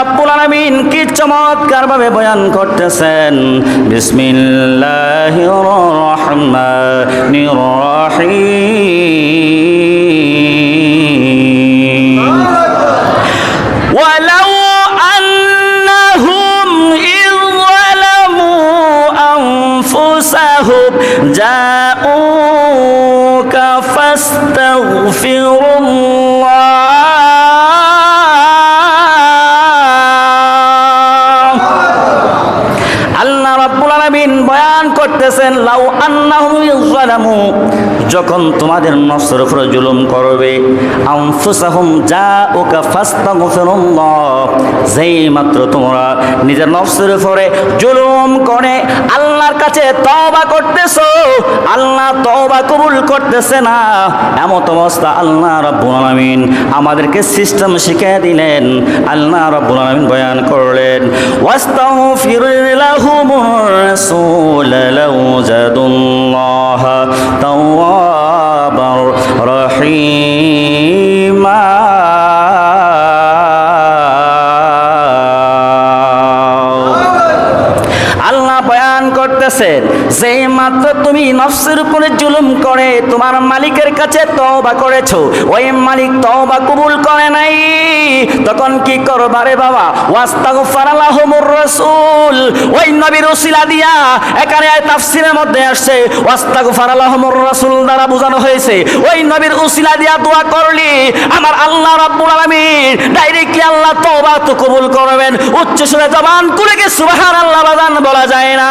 রব্বুল আলামিন কি চমৎকার ভাবে বয়ান করতেছেন। বিসমিল্লাহির রহমানির রহিম। ওয়ালাউ আন্নাহুম ইয যালামু আনফুসাহুম। জাউকা ফাস্তাগফিরু করতেছেন লাউ আন্নাহুম ইযলামু যখন তোমাদের নফসের উপরে জুলুম করবে, আনফুসাহুম জাউকা ফাস্তাগফিরুল্লাহ। যেই মাত্র তোমরা নিজের নফসের উপরে জুলুম করে আল্লাহর কাছে তওবা করতেছো, আল্লাহ তওবা কবুল করতেছে না। এমত অবস্থা আল্লাহ রাব্বুল আলামিন আমাদেরকে সিস্টেম শিখিয়ে দিলেন। আল্লাহ রাব্বুল আলামিন বয়ান করলেন ওয়াস্তাগফির লাহুমুর রাসূল লাউ জাদুল্লাহ তাওয়াবার রহিমা বয়ান করতেছেন যেই মাত্র তুমি নফসের উপরে জুলুম করে তোমার মালিকের কাছে তওবা করেছ, ওই মালিক তওবা কবুল করে নাই। তখন কি করবা রে বাবা? ওয়াস্তাগফার আলাহুমুর রাসূল। ওই নবীর ওসিলা দিয়া এখানে তাফসীরের মধ্যে আসছে, ওয়াস্তাগফার আলাহুমুর রাসূল দ্বারা বোঝানো হয়েছে। ওই নবীর ওসিলা দিয়া দোয়া করলি, আমার আল্লাহ রাব্বুল আলামিন ডাইরেক্টলি আল্লাহ তওবা তো কবুল করবেন। উচ্চ সুরে জবান খুলে কি সুবহানাল্লাহ বাজান বলা যায় না।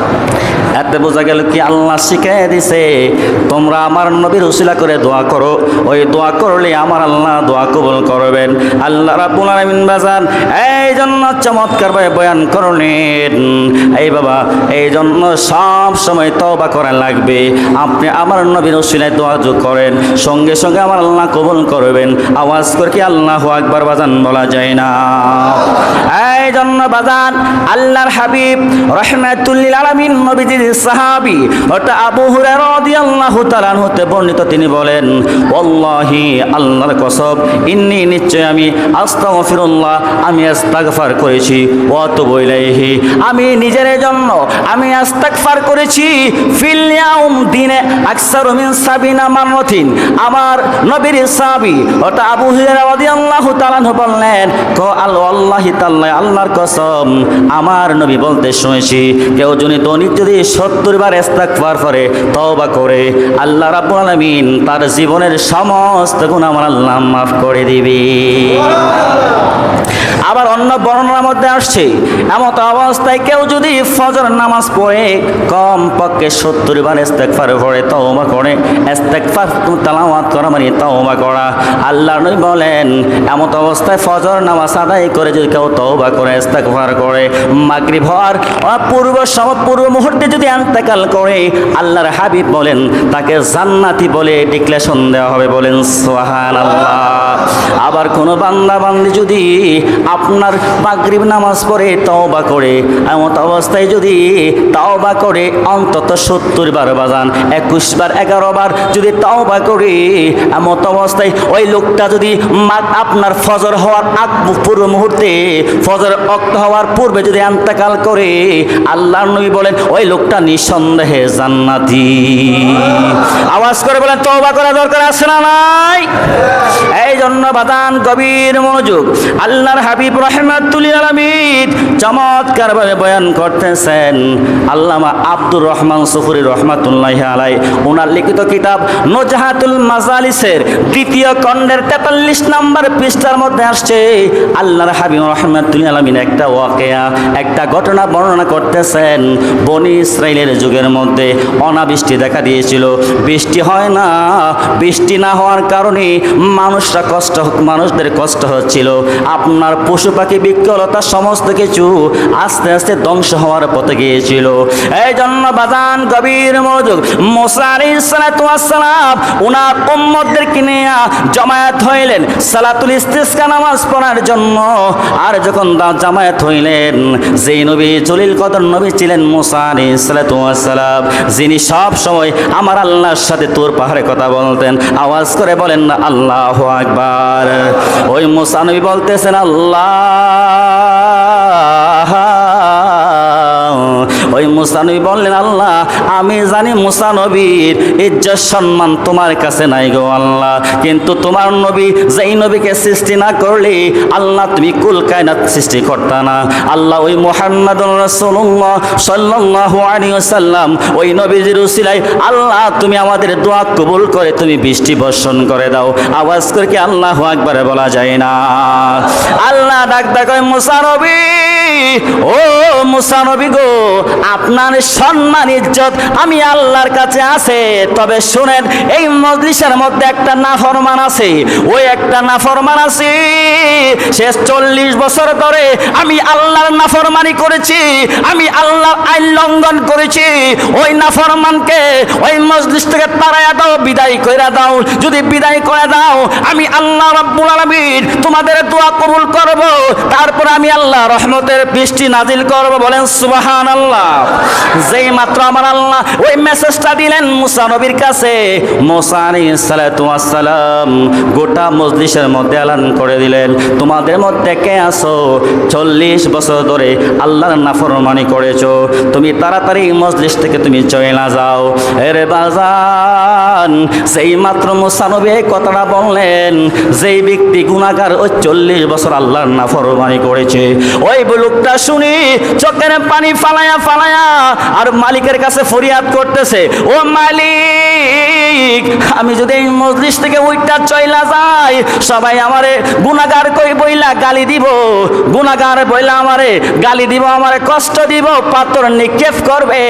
এতে বোঝা গেল কি আল্লাহ শিখাই দিছে, তোমরা আমার নবীর উসিলা করে দোয়া করো। ওই দোয়া করলে আমার আল্লাহ দোয়া কবুল করবেন। আল্লাহ আলামিন বাজান এই জন্য চমৎকার ভাবে বয়ান করলেন। এই বাবা এই জন্য সব সময় তওবা করা লাগবে। আপনি আমার নবীর উসিলায় দোয়া যোগ করেন, সঙ্গে সঙ্গে আমার আল্লাহ কবুল করবেন। আওয়াজ করে কি আল্লাহ আকবার বাজান বলা যায় না? এই জন্য বাজান, আল্লাহর হাবিব রহমাতুল্লিল আলামিন নবীজির সাহাবী ওটা আবু হুরায়রা রাদিয়াল্লাহু তাআলা হতে বর্ণিত, তিনি বলেন, ওয়াল্লাহি আল্লাহর কসম ইন্নি নিশ্চয় আমি আস্তাগফিরুল্লাহ, আমি আস্তাগফার করেছি, ওয়া তুবু আমি নিজের জন্য, আমি আস্তাগফার করেছি, ফিল দিনে আকসার মিন সাবিনা মাররাতিন। আমার নবীর সাহাবী ওটা আবু হুরায়রা রাদিয়াল্লাহু তাআলা বললেন, কো আল্লাহি তাআলা, আল্লাহর কসম আমার নবী বলতে শুনেছি, কেউ যদি দৈনিক যদি সত্তর বার পরে করে, তওবা করে, আল্লাহ রাব্বুল আলামিন তার জীবনের সমস্ত গুণ আমার আল্লাহ মাফ করে দিবে। অন্য বর্ণনার মধ্যে আসছে। এমত অবস্থায় কেউ যদি ফজর নামাজ পড়ে কম পক্ষে সত্তর বার ইস্তেকফার পড়ে, তওবা করে। ইস্তেকফার তালাওয়াত করা মানে তওবা করা। আল্লাহ নবী বলেন, এমত অবস্থায় ফজর নামাজ আদায় করে যদি কেউ তওবা করে ইস্তেকফার করে, মাগরিব হওয়ার পূর্ব সম পূর্ব মুহূর্তে যদি আন্তেকাল করে, আল্লাহর হাবিব বলেন, তাকে জান্নাতি বলে ডিক্লেশন দেওয়া হবে বলেন সোহান আল্লাহ আবার কোনো বান্দা বান্দি যদি আপনার মাগরিব নামাজ পড়ে, তওবা করে। এমত অবস্থায় যদি তওবা করে, অন্তত সত্তর বার বাজান, একুশ বার, এগারো বার যদি তওবা করে, এমত অবস্থায় ওই লোকটা যদি আপনার ফজর হওয়ার আগ পূর্ব মুহূর্তে, ফজর অক্ত হওয়ার পূর্বে যদি আন্তাকাল করে আল্লাহ নবী বলেন, ওই লোকটা নিঃসন্দেহে জান্নাতি। আওয়াজ করে বলেন, তওবা করা দরকার আছে না নাই? এই জন্য বাদান গভীর মনোযোগ। আল্লাহর হাবিব রহমাতুল আলমিন বয়ান করতেছেন আল্লামা আব্দুর রহমান সুফুরি রহমাতুল্লাহ আলাই ওনার লিখিত কিতাব নজাহাতুল মাজালিসের দ্বিতীয় খণ্ডের তেতাল্লিশ নম্বর পৃষ্ঠার মধ্যে আসছে। আল্লাহর হাবিব রহমাতুল আলমিন একটা ওয়াকেয়া, একটা ঘটনা বর্ণনা করতেছেন। বনি ইসরায়েলের যুগের মধ্যে অনাবৃষ্টি দেখা দিয়েছিল। বৃষ্টি হয় না, বৃষ্টি না হওয়ার কারণে মানুষরা কষ্ট, মানুষদের কষ্ট হচ্ছিল। আপনার পশু পাখি বিকলতা সমস্ত কিছু আস্তে আস্তে ধ্বংস হওয়ার পথে গিয়েছিল। এই জন্য বাজান গভীর মনোযোগ মোসা আলাইসালাম ওনার উম্মতদেরকে নিয়ে জমায়েত হইলেন সালাতুল ইস্তিসকা নামাজ পড়ার জন্য। আর যখন জামায়াত হইলেন, যেই নবী জলিল কদর নবী ছিলেন মোসা আলাইসালাম যিনি সব সময় আমার আল্লাহর সাথে তোর পাহাড়ে কথা বলতেন, আওয়াজ করে বলেন না আল্লাহ আকবার। ওই মোসা নবী বলতেছেন, আল্লাহ ওই মুসানবী বললেন, আল্লাহ, আমি জানি মুসানবীর ইজ্জত সম্মান তোমার কাছে নাই গো আল্লাহ। কিন্তু তোমার নবী যেই নবীকে সৃষ্টি না করলে আল্লাহ তুমি কুল কায়নাত সৃষ্টি করতা না। আল্লাহ ওই মোহাম্মদুর রাসূলুল্লাহ সাল্লাল্লাহু আলাইহি ওয়াসাল্লাম, ওই নবীজির উসিলাই আল্লাহ, তুমি আমাদের দোয়া কবুল করে তুমি বৃষ্টি বর্ষণ করে দাও। আওয়াজ করে কি আল্লাহ আকবারে বলা যায় না? আল্লাহ ডাক ডাক মুসা নবী, ও মুসা নবী গো আপনার সম্মান, ইজ্জত আমি আল্লাহর কাছে আছে। তবে শুনেন, এই মজলিসের মধ্যে একটা নাফরমান আছে। ওই একটা নাফরমান আছে। শেষ চল্লিশ বছর ধরে আমি আল্লাহর নাফরমানি করেছি, আমি আল্লাহর আইন লঙ্ঘন করেছি। ওই নাফরমানকে ওই মজলিস থেকে তাড়াইয়া দাও, বিদায় করে দাও। যদি বিদায় করে দাও, আমি আল্লাহ রাব্বুল আলামিন তোমাদের দোয়া কবুল করব। তারপর আমি আল্লাহ রহমতের বৃষ্টি নাজিল করব। বলেন সুবাহান আল্লাহ যেই মাত্র আমার আল্লাহ ওই মেসেজটা দিলেন মুসা নবীর কাছে গোটা মজলিসের মধ্যে করে দিলেন। তোমাদের মধ্যে কে চল্লিশ বছর ধরে আল্লাহর নাফরমানি করেছ। তুমি তাড়াতাড়ি মজলিস থেকে তুমি চলে যাও। এরে বাজান সেই মাত্র মুসানবী এই কথাটা বললেন, যেই ব্যক্তি গুণাগার ওই চল্লিশ বছর আল্লাহর নাফরমানি করেছে। ওই লোকটা শুনি, চোখের পানি ফালায়া ফালায়া আর মালিকের কাছে ফরিয়াদ করতেছে। ও মালিক! আমি যদি এই মজলিস থেকে ওইটা চইলা যাই, সবাই আমারে গুণাগার কই বইলা গালি দিব? গুণাগার বইলা আমারে গালি দিব, আমারে কষ্ট দিব, পাথর নিক্ষেপ করবে।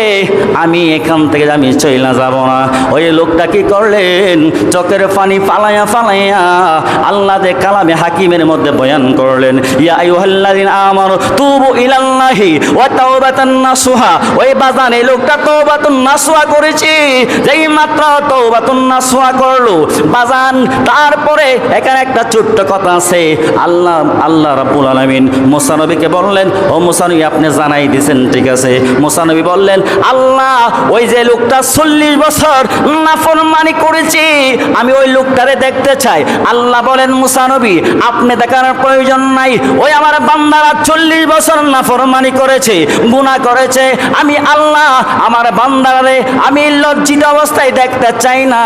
আমি এখান থেকে আমি চইলা যাব না। ওই লোকটা কি করলেন? চোখের পানি ফালাইয়া ফালাইয়া আল্লাহ দে কালামে হাকিমের মধ্যে বয়ান করলেন, ইয়া আইয়ুহাল্লাযিন আমানু তুবু ইলাল্লাহি ওয়া তাওবাতান নাসুহা। ওই বাজান লোকটা তওবাতুন নাসুহা করেছে, যেই মাত্র তারপরে এখানে একটা ছোট্ট কথা আছে। আল্লাহ আল্লাহ রাব্বুল আলামিন মুসা বললেন, ও মুসা আপনি জানাই দিয়েছেন ঠিক আছে? মুসা বললেন, আল্লাহ, ওই যে লোকটা চল্লিশ বছর নাফরমানি করেছি, আমি ওই লোকটারে দেখতে চাই। আল্লাহ বলেন, মুসা নবী, আপনি দেখার প্রয়োজন নাই। ওই আমার বান্দারা চল্লিশ বছর নাফরমানি করেছে, গুনাহ করেছে। আমি আল্লাহ, আমার বান্দারে, আমি লজ্জিত অবস্থায় দেখতে চাই না।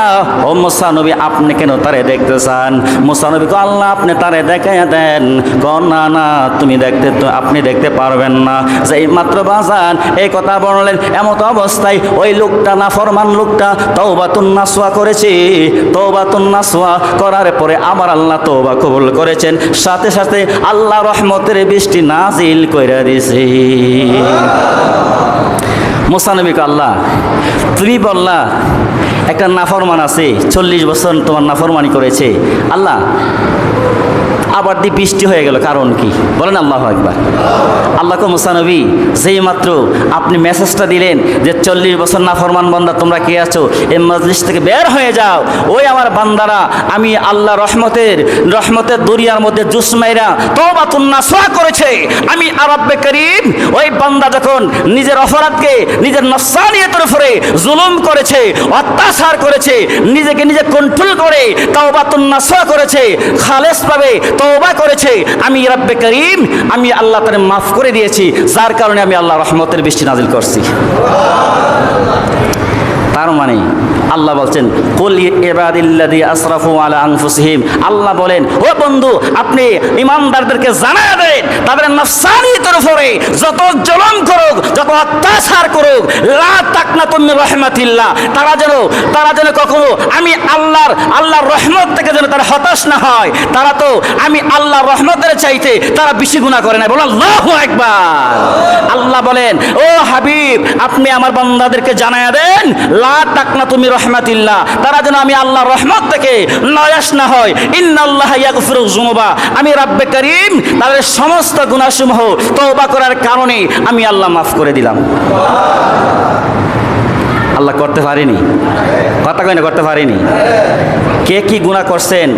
ও মুসা নবী, আপনি কেন তারে দেখতে চান? মুসা নবী কো আল্লাহ, আপনি তারে দেখাইয়া দেন। কন, না না, তুমি দেখতে তো আপনি দেখতে পারবেন না। যে এই মাত্র বাজান এই কথা বললেন, এমত অবস্থায় ওই লোকটা না ফরমান লোকটা তৌবাতুন নাসওয়া করেছে। তৌবাতুন নাসওয়া করার পরে আমার আল্লাহ তৌবা কবুল করেছেন। সাথে সাথে আল্লাহ রহমতের বৃষ্টি নাজিল কইরা দিয়েছে মোসানবিক আল্লাহ, তুমি বললা একটা নাফরমান আছে, চল্লিশ বছর তোমার নাফরমানি করেছে। আল্লাহ, আবার দিয়ে বৃষ্টি হয়ে গেল, কারণ কি? বলেন আল্লাহ একবার আল্লাহ মুসানবী যেই মাত্র আপনি মেসেজটা দিলেন যে চল্লিশ বছর না ফরমান বান্দা, তোমরা কে আছো? এই মজলিস থেকে বের হয়ে যাও। ওই আমার বান্দারা, আমি আল্লাহ রহমতের রহমতের দরিয়ার মধ্যে জুসমাইরা তোবা তুন্না সোয়া করেছে। আমি আরব্বে করিম, ওই বান্দা যখন নিজের অপরাধকে, নিজের নসানিয়তের উপরে জুলুম করেছে, অত্যাচার করেছে, নিজেকে নিজে কন্ট্রোল করে, তওবা তুন্না সোয়া করেছে, খালেস পাবে তওবা করেছে। আমি রব্বে করিম, আমি আল্লাহ তার মাফ করে দিয়েছি, যার কারণে আমি আল্লাহ রহমতের বৃষ্টি নাজিল করছি। তার মানে আল্লাহ বলছেন আল্লাহ বলেন, ও বন্ধু, আপনি ইমানদারদেরকে জানা দেন, তাদের নফসানিয়তের উপরে যত জলম করুক, যত অত্যাচার করুক, লা তাকনা তুমি রহমাতিল্লাহ। তারা যেন তারা যেন কখনো, আমি আল্লাহর আল্লাহর রহমত থেকে যেন তারা হতাশ না হয়। তারা তো, আমি আল্লাহর রহমতের চাইতে তারা বেশি গুনাহ করে না বলো আল্লাহু আকবার। আল্লাহ বলেন, ও হাবিব, আপনি আমার বান্দাদেরকে জানায়া দেন, লা তাকনা তুমি রহমাতিল্লাহ, তারা যেন আমি আল্লাহর রহমত থেকে নয়াস না হয়। ইন্নাল্লাহ ইয়াগফিরু যুনুবা, আমি রাব্বে করিম, তাদের সমস্ত গুনাহসমূহ তওবা করার কারণে আমি আল্লাহ মাফ করে দিলাম। আল্লাহ করতে পারিনি। কথা কয় না, করতে পারিনি। কে কি গুনাহ করছেন?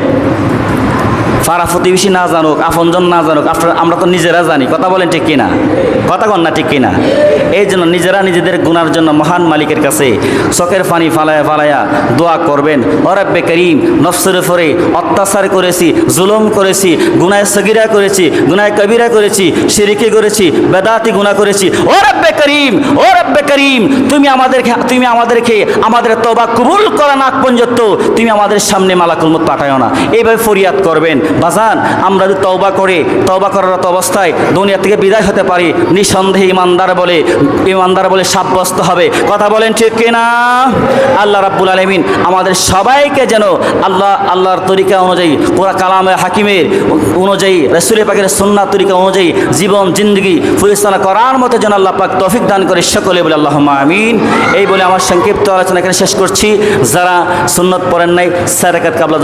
পাড়া প্রতিবেশী না জানুক, আপনজন না জানুক আপনার আমরা তো নিজেরা জানি, কথা বলেন ঠিক কিনা? কথা কন না ঠিক কিনা? এই জন্য নিজেরা নিজেদের গুনার জন্য মহান মালিকের কাছে চোখের পানি ফালায়া ফালায়া দোয়া করবেন। ওরাব্বে করিম, নফসের উপরে অত্যাচার করেছি, জুলুম করেছি, গুনায় সগিরা করেছি, গুনায় কবিরা করেছি সিরিকি করেছি, বেদাতি গুনাহ করেছি। ও রব্বে করিম, ও রব্বে করিম, তুমি আমাদেরকে তুমি আমাদেরকে আমাদের তবা কবুল করা না পর্যন্ত তুমি আমাদের সামনে মালাকুল মত পাঠায়ও না। এইভাবে ফরিয়াদ করবেন। বাজান আমরা যদি তওবা করে, তওবা করারত অবস্থায় দুনিয়া থেকে বিদায় হতে পারি, নিঃসন্দেহে ইমানদার বলে ইমানদার বলে সাব্যস্ত হবে। কথা বলেন ঠিক কিনা? আল্লাহ রাব্বুল আলমিন আমাদের সবাইকে যেন আল্লাহ, আল্লাহর তরিকা অনুযায়ী পুরা কালামে হাকিমের অনুযায়ী রসুল পাকের সন্না তরিকা অনুযায়ী জীবন, জিন্দগি পরিচালনা করার মতো যেন আল্লাহ পাক তৌফিক দান করে সকলে বলে আল্লাহ আমিন। এই বলে আমার সংক্ষিপ্ত আলোচনা এখানে শেষ করছি। যারা সুন্নত পড়েন নাই স্যারাকাত কাবলা